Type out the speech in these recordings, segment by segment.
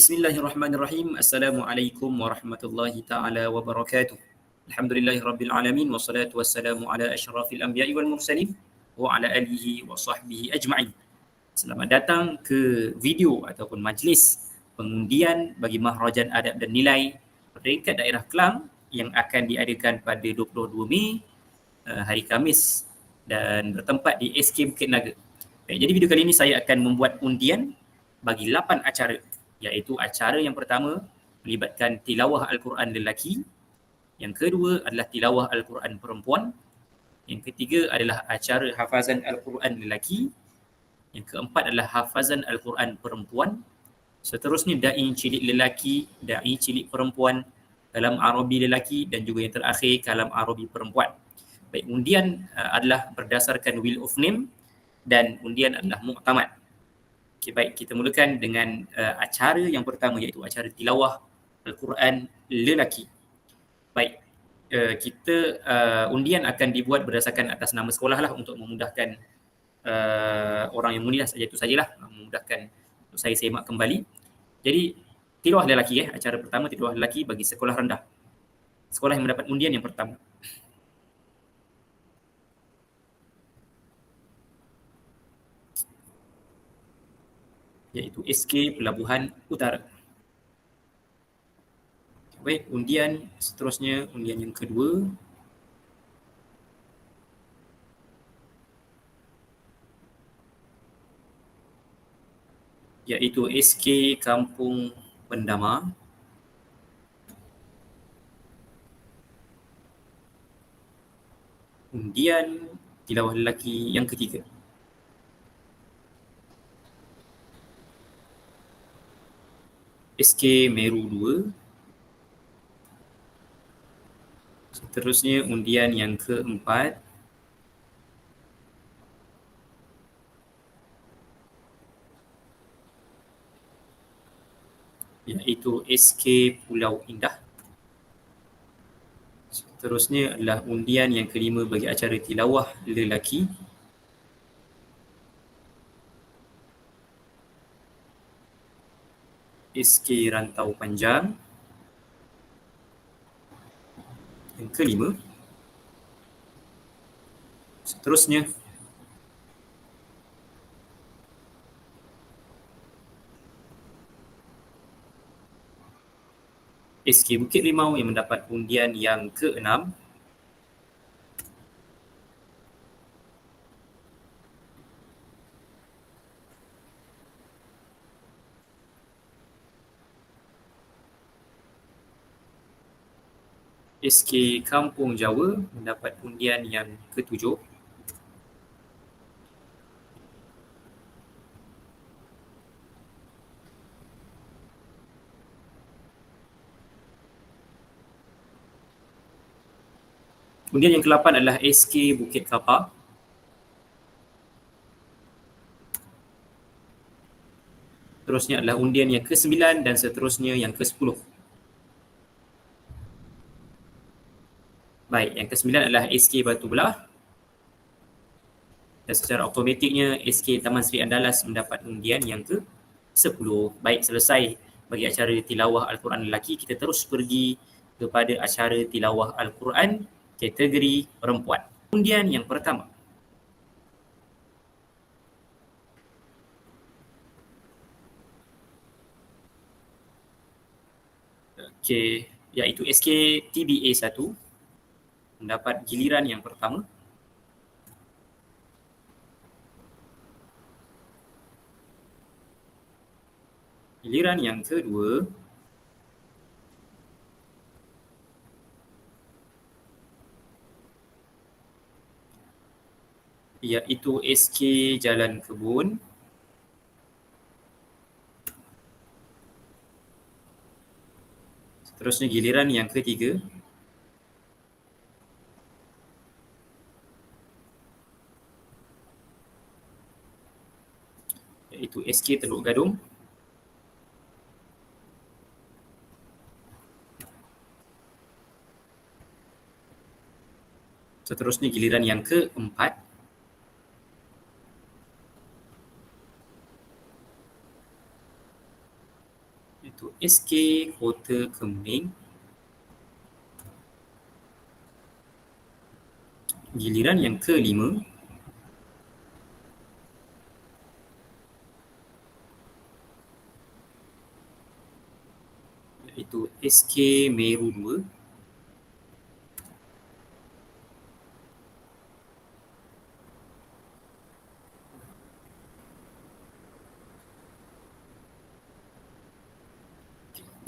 Bismillahirrahmanirrahim. Assalamualaikum warahmatullahi taala wabarakatuh. Alhamdulillahirabbil alamin wassalatu wassalamu ala asyrafil anbiya'i wal mursalin wa ala alihi wa sahbihi ajma'in. Selamat datang ke video ataupun majlis pengundian bagi Mahrajan Adab dan Nilai peringkat daerah Kelang yang akan diadakan pada 22 Mei uh, hari Kamis dan bertempat di SK Bukit Naga. Baik, jadi video kali ini saya akan membuat undian bagi 8 acara iaitu acara yang pertama melibatkan tilawah Al-Quran lelaki, yang kedua adalah tilawah Al-Quran perempuan, yang ketiga adalah acara hafazan Al-Quran lelaki, yang keempat adalah hafazan Al-Quran perempuan, Seterusnya da'i cilik lelaki, da'i cilik perempuan, kalam Arabi lelaki dan juga yang terakhir kalam Arabi perempuan. Baik, undian uh, adalah berdasarkan will of name dan undian adalah muktamad. Okay, baik, kita mulakan dengan uh, acara yang pertama iaitu acara tilawah Al-Quran lelaki. Baik, uh, kita uh, undian akan dibuat berdasarkan atas nama sekolah lah untuk memudahkan uh, orang yang mulia saja itu sajalah memudahkan untuk saya semak kembali. Jadi tilawah lelaki eh acara pertama tilawah lelaki bagi sekolah rendah. Sekolah yang mendapat undian yang pertama. Iaitu SK Pelabuhan Utara. Baik, undian seterusnya undian yang kedua iaitu SK Kampung Pendama. Undian tilawah lelaki yang ketiga. SK Meru 2. Seterusnya undian yang keempat iaitu SK Pulau Indah. Seterusnya adalah undian yang kelima bagi acara tilawah lelaki. SK Rantau Panjang. Yang kelima. Seterusnya SK Bukit Limau yang mendapat undian yang ke-6. SK Kampung Jawa mendapat undian yang ke-7. Kemudian yang ke-8 adalah SK Bukit Kapar. Terusnya adalah undian yang ke-9 dan seterusnya yang ke-10. Baik, yang ke-9 adalah SK Batu Belah. Dan secara automatiknya SK Taman Seri Andalas mendapat undian yang ke-10. Baik, selesai bagi acara tilawah Al-Quran lelaki, kita terus pergi kepada acara tilawah Al-Quran kategori perempuan. Undian yang pertama. Okey, iaitu SK TBA 1 mendapat giliran yang pertama. Giliran yang kedua iaitu SK Jalan Kebun. Seterusnya giliran yang ketiga. Iaitu SK Teluk Gadung. Seterusnya giliran yang keempat. Itu SK Kota Kemuning. Giliran yang kelima. SK Meru 2.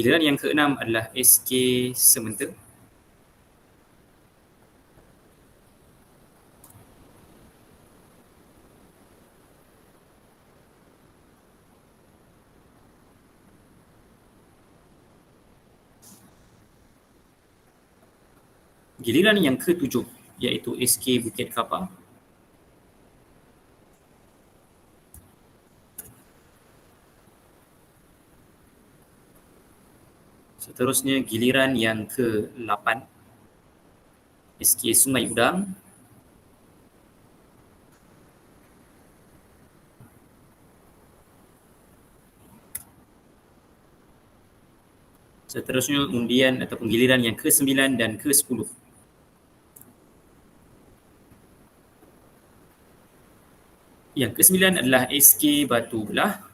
Giliran yang keenam adalah SK Sementa. Giliran yang ketujuh iaitu SK Bukit Kapar. Seterusnya giliran yang ke-8 SK Sungai Udang. Seterusnya undian ataupun giliran yang ke-9 dan ke-10. Yang ke-9 adalah SK Batu Belah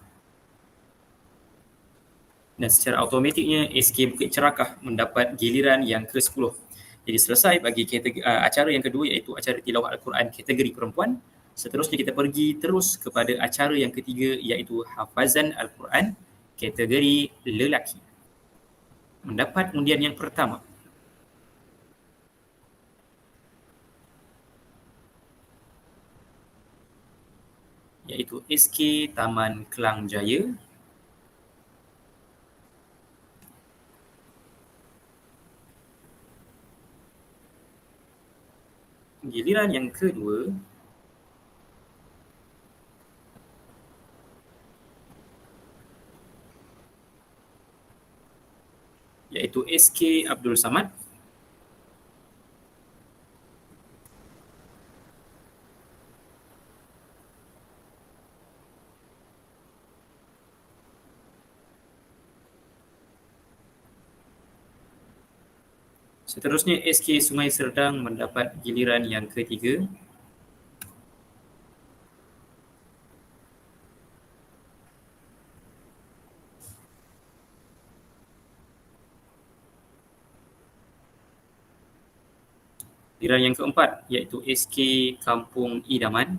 dan secara automatiknya SK Bukit Cerakah mendapat giliran yang ke-10. Jadi selesai bagi kategori, uh, acara yang kedua iaitu acara tilawah Al-Quran kategori perempuan. Seterusnya kita pergi terus kepada acara yang ketiga iaitu hafazan Al-Quran kategori lelaki. Mendapat undian yang pertama. Iaitu SK Taman Kelang Jaya. Giliran yang kedua iaitu SK Abdul Samad Seterusnya SK Sungai Serdang mendapat giliran yang ketiga. Giliran yang keempat iaitu SK Kampung Idaman.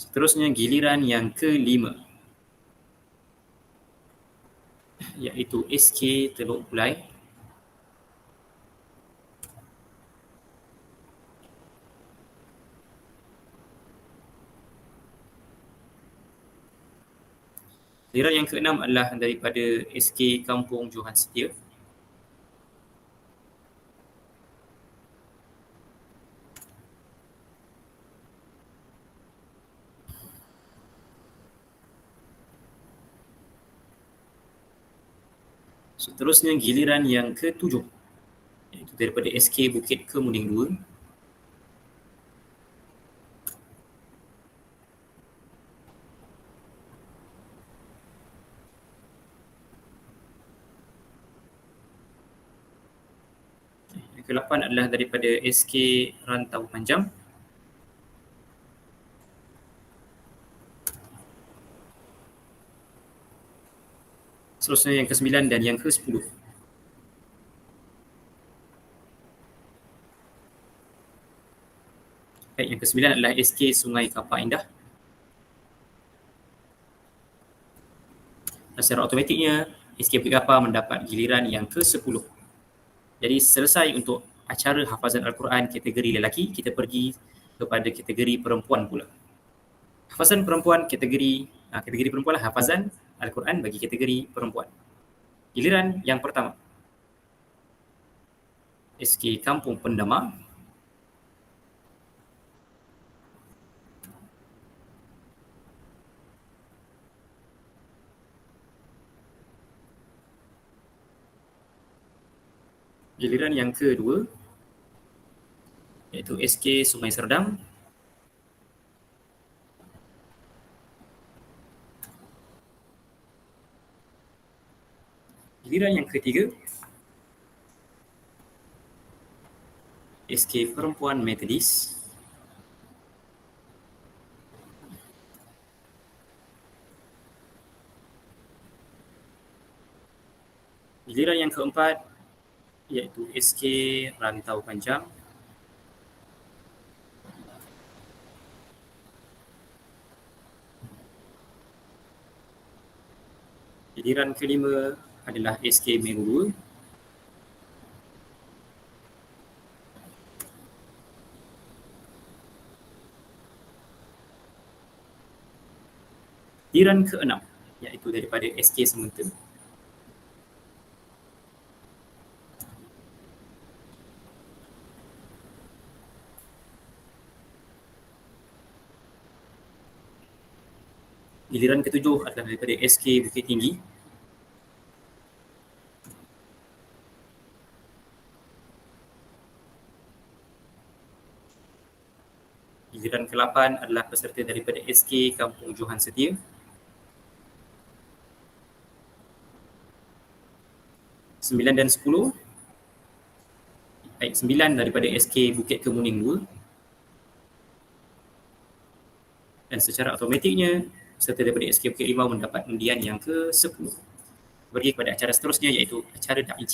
Seterusnya giliran yang kelima iaitu SK Teluk Bulai. Giliran yang keenam adalah daripada SK Kampung Johan Setia. Seterusnya giliran yang ketujuh iaitu daripada SK Bukit Kemuning 2. Yang ke-8 adalah daripada SK Rantau Panjang. Seterusnya yang ke-9 dan yang ke-10. Baik, yang ke-9 adalah SK Sungai Kapak Indah. Dan secara automatiknya, SK Bukit Kapar mendapat giliran yang ke-10. Jadi selesai untuk acara hafazan Al-Quran kategori lelaki, kita pergi kepada kategori perempuan pula. Hafazan perempuan kategori, uh, kategori perempuan lah hafazan Al-Quran bagi kategori perempuan. Giliran yang pertama. SK Kampung Pendama. Giliran yang kedua. iaitu SK Sungai Serdang. Giliran yang ketiga SK Perempuan Metodis. Giliran yang keempat iaitu SK Rantau Panjang. Giliran kelima adalah SK Meru Giliran keenam iaitu daripada SK Sementa. Giliran ketujuh adalah daripada SK Bukit Tinggi. Giliran ke-8 adalah peserta daripada SK Kampung Johan Setia. Sembilan dan sepuluh. Baik, sembilan daripada SK Bukit Kemuning 2. Dan secara automatiknya serta daripada SK Bukit Rimau mendapat undian yang ke-10. Pergi kepada acara seterusnya iaitu acara Da'i